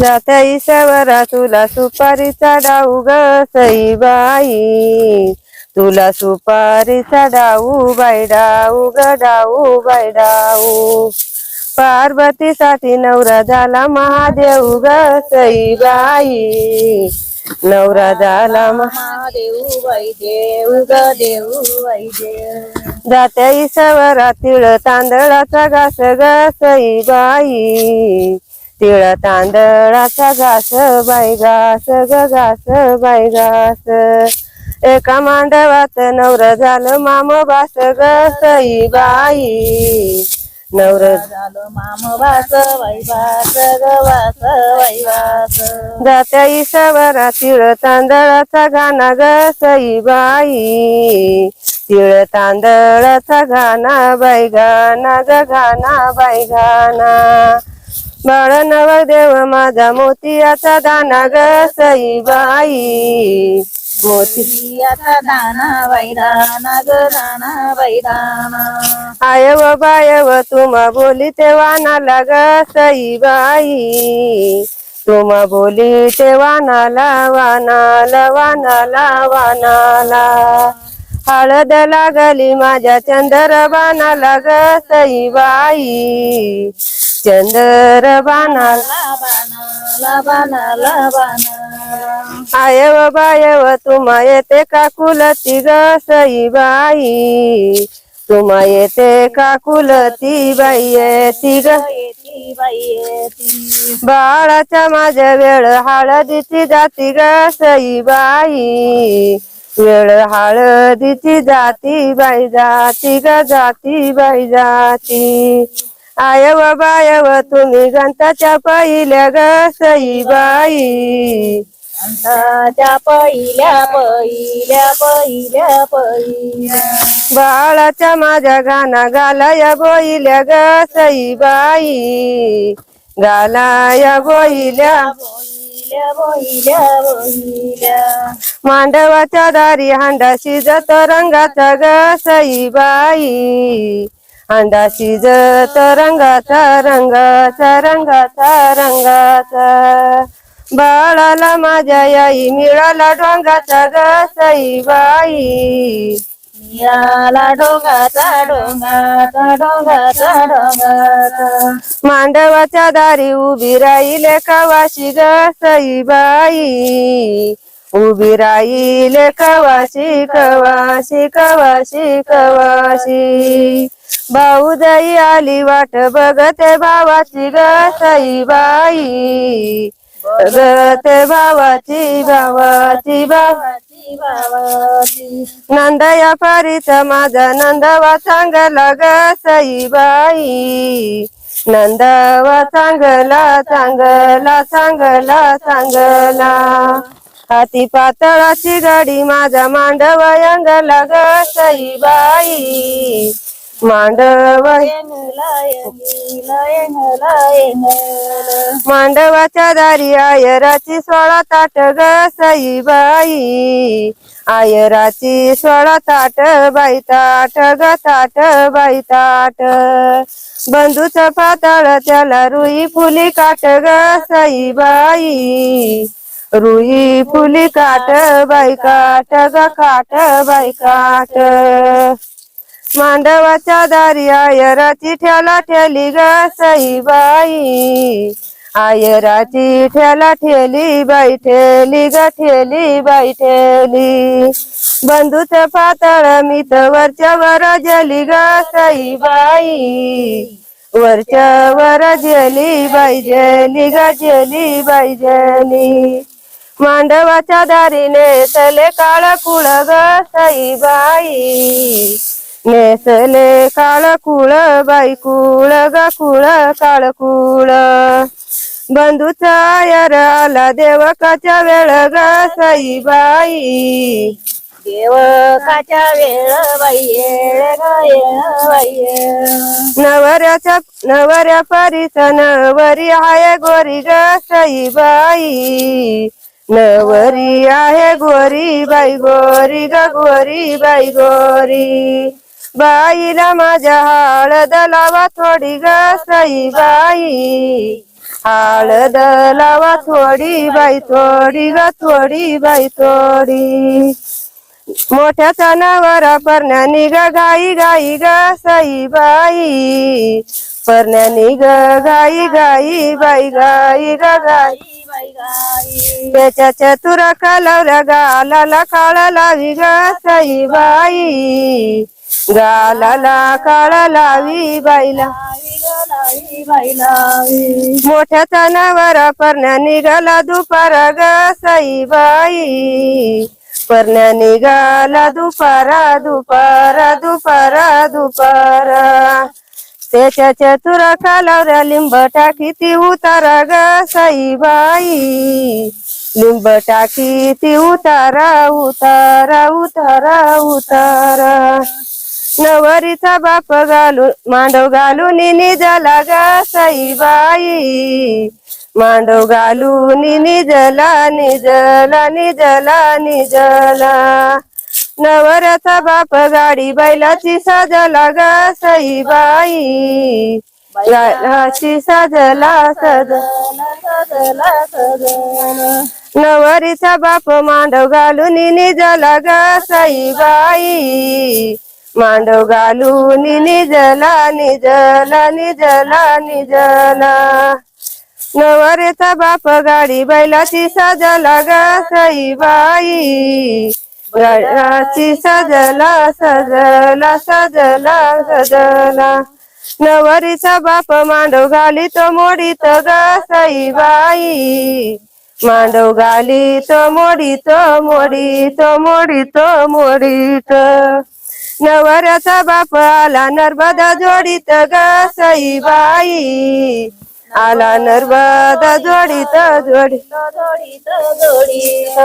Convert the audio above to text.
जात्या ईशावरा तुला सुपारीचा डाऊ ग सई बाई तुला सुपारीचा डाऊ बाई डाऊ ग डाऊ बाई डाऊ पार्वतीसाठी नवरा झाला महादेव ग बाई नवरा झाला महा देऊ बाई देऊ ग बाई देऊ जात्या ईशावरा तिळ तांदळाचा घास ग बाई तिळ तांदळाचा घास बाई घास ग घास बाई घास. एका मांडवात नवर झालं माम बास ग बाई नवर झालं माम वास बाई वास ग वास बाई वास जात्या ईशावरा तिळ तांदळाचा गाणा ग बाई तिळ तांदळाचा गाणा बाई गाणा ग गाणा बाई गाणा बाळ नवदेव माझा मोतियाचा दाना ग बाई आता दाना ग दाना आय व बाय व तुम्हा बोली तेव्हा नाला ग बाई तुम्हा बोली तेव्हा नाला वानाला वानाला वानाला. हळद लागली माझ्या चंदर बाणाला ग बाई चंदर बाणाला. ला बाना ला बाना आय व बाय तुम्हा येते का कुलती ग बाई? तुम्हा येते का कुलती बाई येती ग? बाई बाळाच्या माझ्या वेळ हळदीची जाती ग बाई. वेळ हळदीची जाती बाई जाती ग जाती बाई जाती. आय व बाय तुम्ही गंताच्या पहिल्या ग बाई. अंताच्या पहिल्या पहिल्या पहिल्या पहिल्या. बाळाच्या माझ्या गाना गालाया बोईल्या ग बाई गालाया बोईल्या. बोहिल्या बोहिल्या बोहिल्या मांडवाच्या दारी हांडा शिजत रंगाचा ग बाई हांडा शिजत रंगाचा रंगाचा रंगाचा रंगाचा बाळाला माझ्या याई मिळाला डोंगाचा ग बाई. मिळाला डोंगाचा डोंगाचा मांडवाच्या दारी उभी राहिले कवाशी ग बाई. उभी राहिले कवाशी कवाशी कवाशी कवाशी. भाऊजाई आली वाट बघते भावाची ग बाई. बघते भावाची भावाची भावा भावाची भावाची नंदया पारीच माझा नंदवा चांगला ग बाई नंदवा चांगला चांगला चांगला चांगला हाती पातळाची गाडी माझा मांडवा अंगला ग बाई मांडवा मांडवाच्या दारी आयराची सोळा ताट ग बाई आयराची सोळा ताट बाई ताट ग ताट बाई ताट. बंधूच पाताळ त्याला रुई फुली काट ग बाई रुई फुली काट बाई काट ग काट बाई काट. मांडवाच्या दारी आयराची ठेला ठेली ग साईबाई आयराची ठेला ठेली बाई ठेली ग ठेली बाई ठेली. बंधूच पातळ मी तर वरच्या वर जली ग बाई. वरच्या वर जली बाई जली ग जली बाई जली. मांडवाच्या दारीने तले काळ कुळ ग साईबाई नेसले काळ कुळ बाई कुळ ग कुळ काळ कुळ बंधूचा आयर आला देवकाच्या वेळ ग बाई देवकाच्या वेळ बाई नवऱ्याच्या नवऱ्या परीच नवरी आहे गोरी ग बाई नवरी आहे गोरी बाई गोरी ग गोरी बाई गोरी. बाईला माझ्या हळद लावा थोडी ग बाई. हळद लावा थोडी बाई थोडी ग थोडी बाई थोडी. मोठ्या सणावर परण्या ग गाई गाई ग सई बाई. परण्या ग गाई गाई बाई गाई ग गाई. बाई त्याच्या चतुरा कलवऱ्या गालाला काळा लावी ग सई बाई. गालाला काळ लावी बाईला. लावी ग मोठ्या तणावर परण्या निघाला दुपार ग साईबाई. परण्या निघाला दुपारा दुपारा दुपारा दुपारा. त्याच्या चतुरा कालावऱ्या लिंब टाकी ती उतारा ग साईबाई. लिंब टाकी ती उतारा उतारा उतारा उतारा. नवरीचा बाप घालून मांडव घालून निजला गा साईबाई. मांडव घालून निजला निजला निजला निजला नवऱ्याचा बाप गाडी बैलाची सजला गा साईबाई. बैलाची सजला सज सजला सजला. नवरीचा बाप मांडव घालून निजला गा साईबाई. मांडव घालून निजला निजला निजला निजला नवरेचा बाप गाडी बैलाची सजला ग बाई बैलाची सजला सजला सजला सजला. नवरीचा बाप मांडव घालीत मोडीत ग बाई मांडव घालीत मोडीत मोडीत मोडीत मोडीत. नवऱ्याचा बाप आला नर्मदा जोडीत ग साईबाई. आला नर्मदा जोडीत जोडीत जोडीत जोडीत